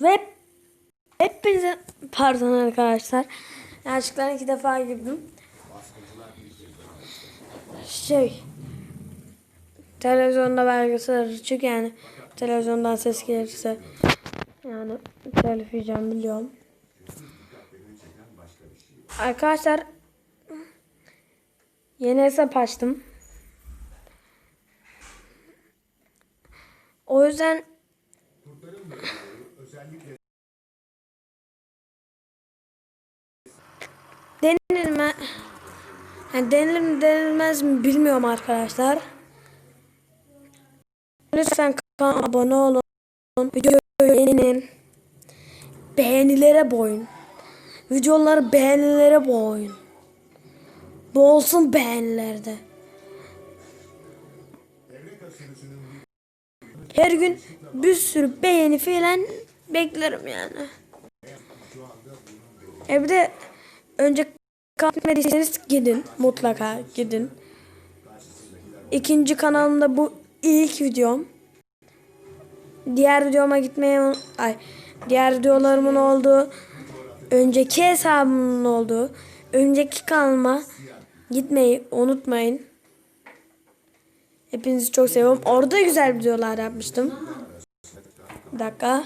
Ve hepinize pardon arkadaşlar. Yanlışlıkla iki defa girdim. Şey televizyonda belgesel açık yani televizyondan ses gelirse yani telif yiyeceğim biliyorum. Arkadaşlar yeni hesap açtım. O yüzden Denilir? Yani denilir mi denilmez mi bilmiyorum arkadaşlar. Lütfen kanala abone olun. Videoyu beğenin. Beğenilere boyun. Videoları beğenilere boyun. Bu olsun beğenilerde. Her gün bir sürü beğeni falan beklerim yani. E bir de önce gitmediyseniz gidin. Mutlaka gidin. İkinci kanalımda bu ilk videom. Diğer videoma gitmeye ay diğer videolarımın olduğu önceki hesabımın olduğu önceki kanalıma gitmeyi unutmayın. Hepinizi çok seviyorum. Orada güzel videolar yapmıştım. Bir dakika.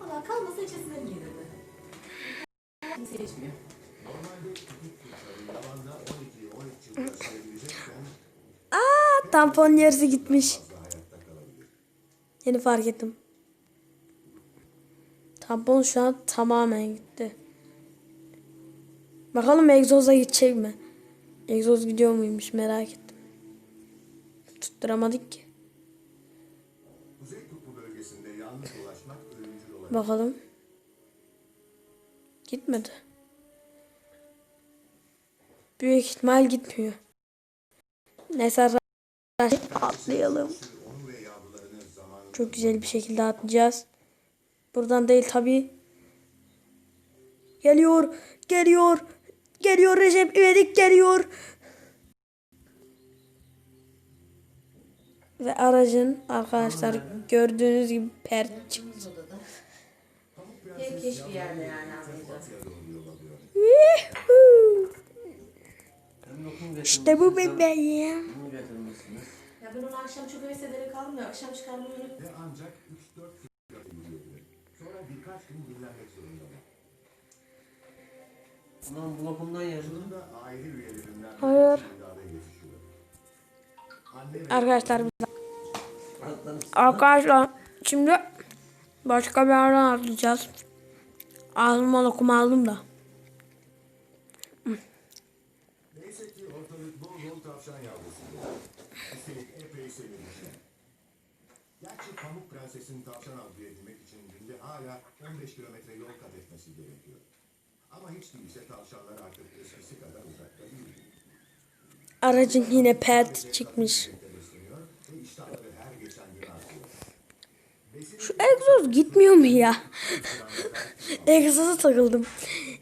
Valla kalmasa içesin gelirdi. Kimse içmiyor. Aa, tampon yarısı gitmiş. Yeni fark ettim. Tampon şu an tamamen gitti. Bakalım egzoza gidecek mi? Egzoz gidiyor muymuş merak ettim. Tutturamadık ki. Bölgesinde yalnız dolaşmak ölümcül olabilir. Bakalım. Gitmedi. Büyük ihtimal gitmiyor. Neyse atlayalım. Çok güzel bir şekilde atlayacağız. Buradan değil tabi. Geliyor, geliyor, geliyor Recep İvedik geliyor. Ve aracın arkadaşlar gördüğünüz gibi pert çıktı. Yerde yani. İşte bu bebeğim. Ya ben onu akşam çok heves ederek almıyor. Akşam çıkarmayı unut. Ve ancak 3-4 gün yürüyebilir. Sonra birkaç gün dinlenmek zorundalar. Ulan bu lokumdan yazılır. Hayır. Arkadaşlar. Arkadaşlar şimdi başka bir yerden atlayacağız. Ağzıma lokum aldım da. neyse ki ortalık bol bol tavşan yavrusu. Üstelik epey sevilmişler. Gerçi Pamuk Prenses'in tavşan avlayabilmek için günde hala 15 kilometre yol kat etmesi gerekiyor. Ama hiç değilse tavşanlar artık eskisi kadar uzakta değil. Aracın yine pert çıkmış. Ve iştahları her geçen gün artıyor. Şu egzoz gitmiyor mu ya? Egzoza takıldım.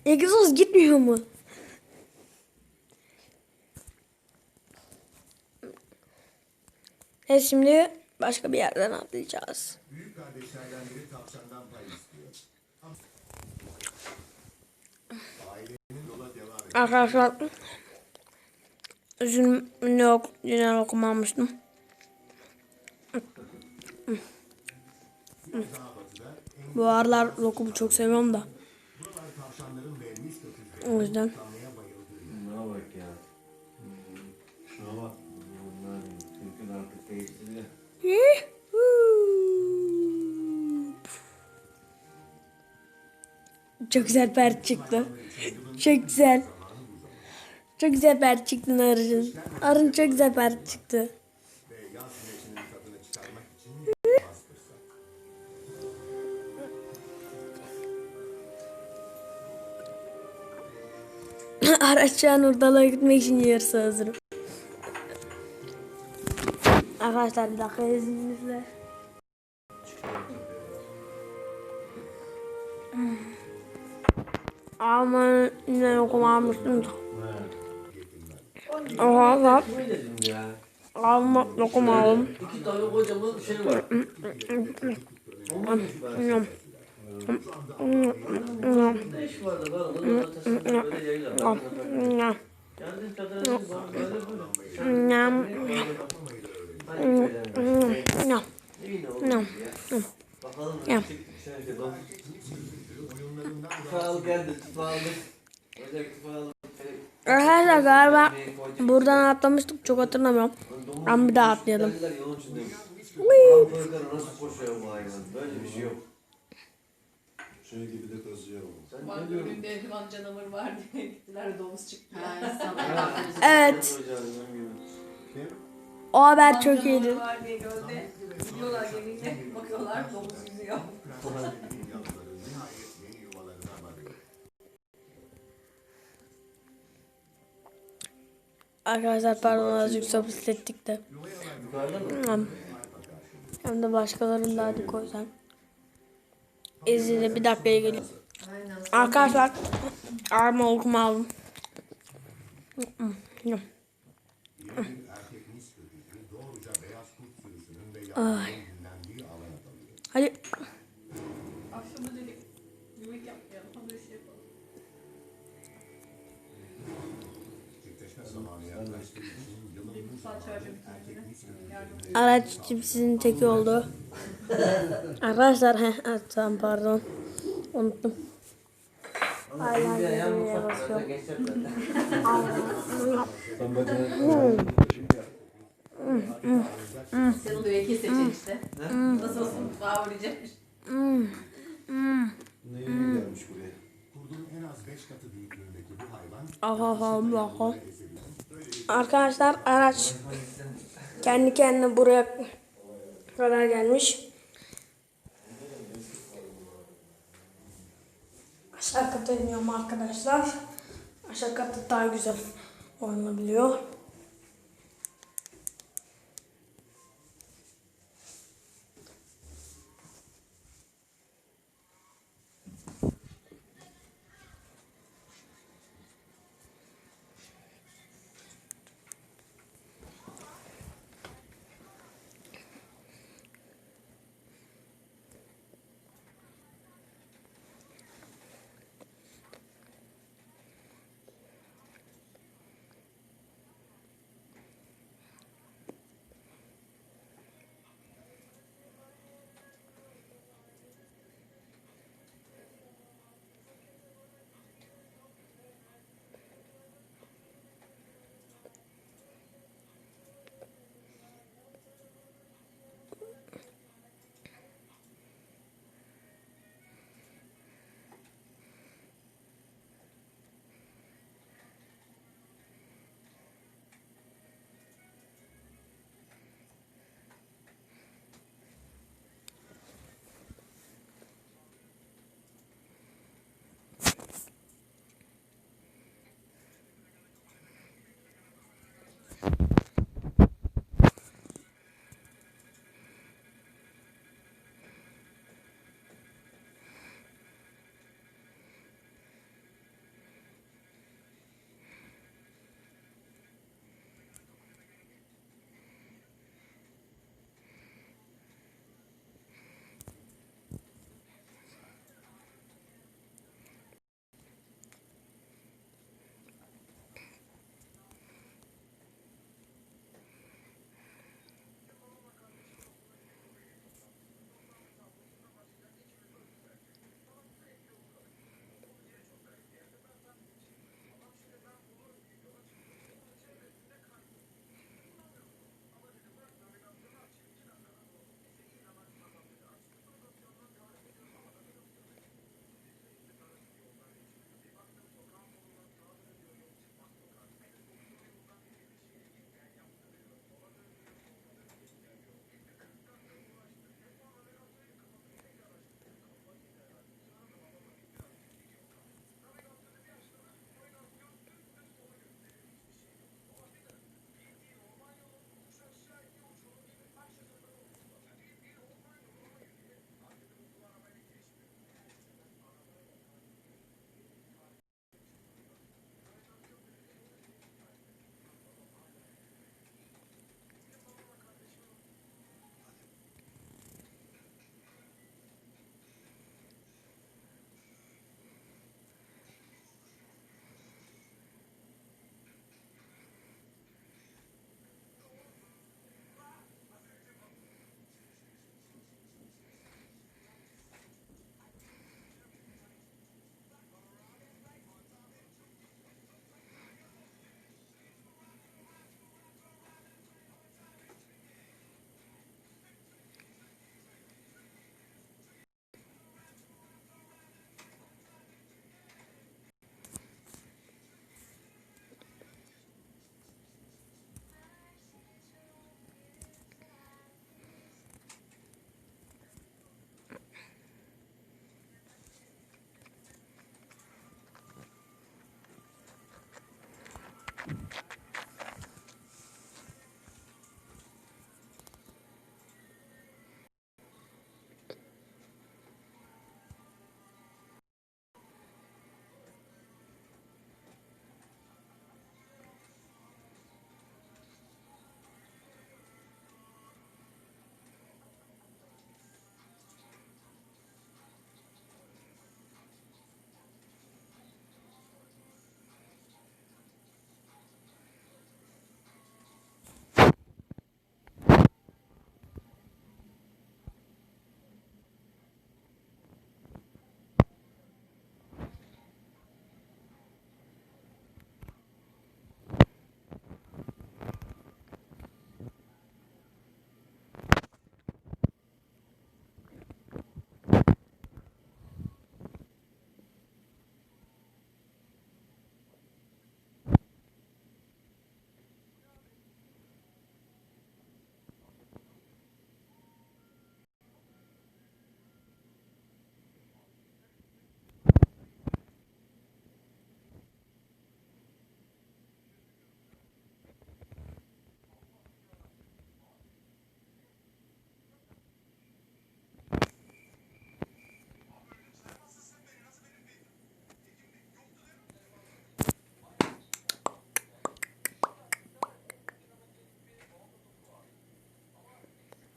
Egzoz gitmiyor mu? Evet şimdi başka bir yerden atlayacağız. Büyük kardeşlerden biri tavşandan pay istiyor. Arkadaşlar üzüm yok yine lokum almıştım. Bu aralar lokumu çok seviyorum da. O yüzden. Çok güzel pert çıktı. Çok güzel. Çok güzel pert çıktı arın. Arın çok güzel pert çıktı. Araç şu an Urdalı'ya gitmek için yarısı hazırım. Arkadaşlar bir dakika izninizle. Ama yine lokum almıştım da. Oha. Ne ya? Alma lokum aldım. İki tane kocaman şey var. Arkadaşlar galiba buradan atlamıştık çok hatırlamıyorum. Ama bir daha atlayalım. Böyle bir şey yok. Şey gibi de kazıyor. Sen Bak ne diyorsun? önünde yılan canavarı var diye gittiler domuz çıktı. Ha. Evet. O haber çok iyiydi. Canavarı var diye gölde. Gidiyorlar gelince bakıyorlar domuz yüzüyor. Arkadaşlar pardon azıcık sohbet ettik de. Yukarıda mı? Nyam. Hem de başkalarını da hadi koysam. İzninizle bir dakikaya. Aynen. Arkadaşlar arma okuma aldım. Dalıyor. Hadi Akşama dedik araç cipsinin teki oldu. Arkadaşlar he, tamam pardon. Unuttum. Sen onu işte. Nasıl olsun mutfağa uğrayacakmış. Ne yeni gelmiş buraya? Kurdun en az 5 katı büyüklüğündeki bu hayvan Aha Allah Allah. Arkadaşlar araç kendi kendine buraya kadar gelmiş. Aşağı kata iniyorum arkadaşlar. Aşağı katta daha güzel oynanabiliyor.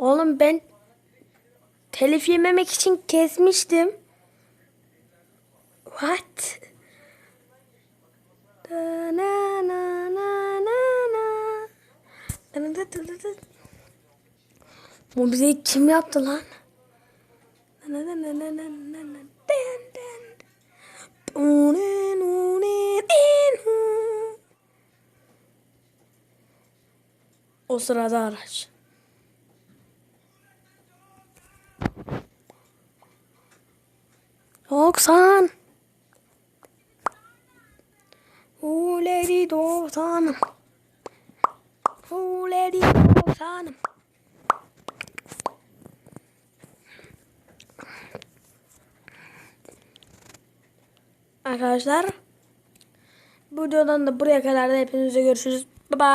Oğlum ben telif yememek için kesmiştim. What? Da na na. Bu bize kim yaptı lan? Na. O sırada araç. Doksan. Uleri doksanım. Uleri doksanım. Arkadaşlar bu videodan da buraya kadar da hepinize görüşürüz. Bye bye.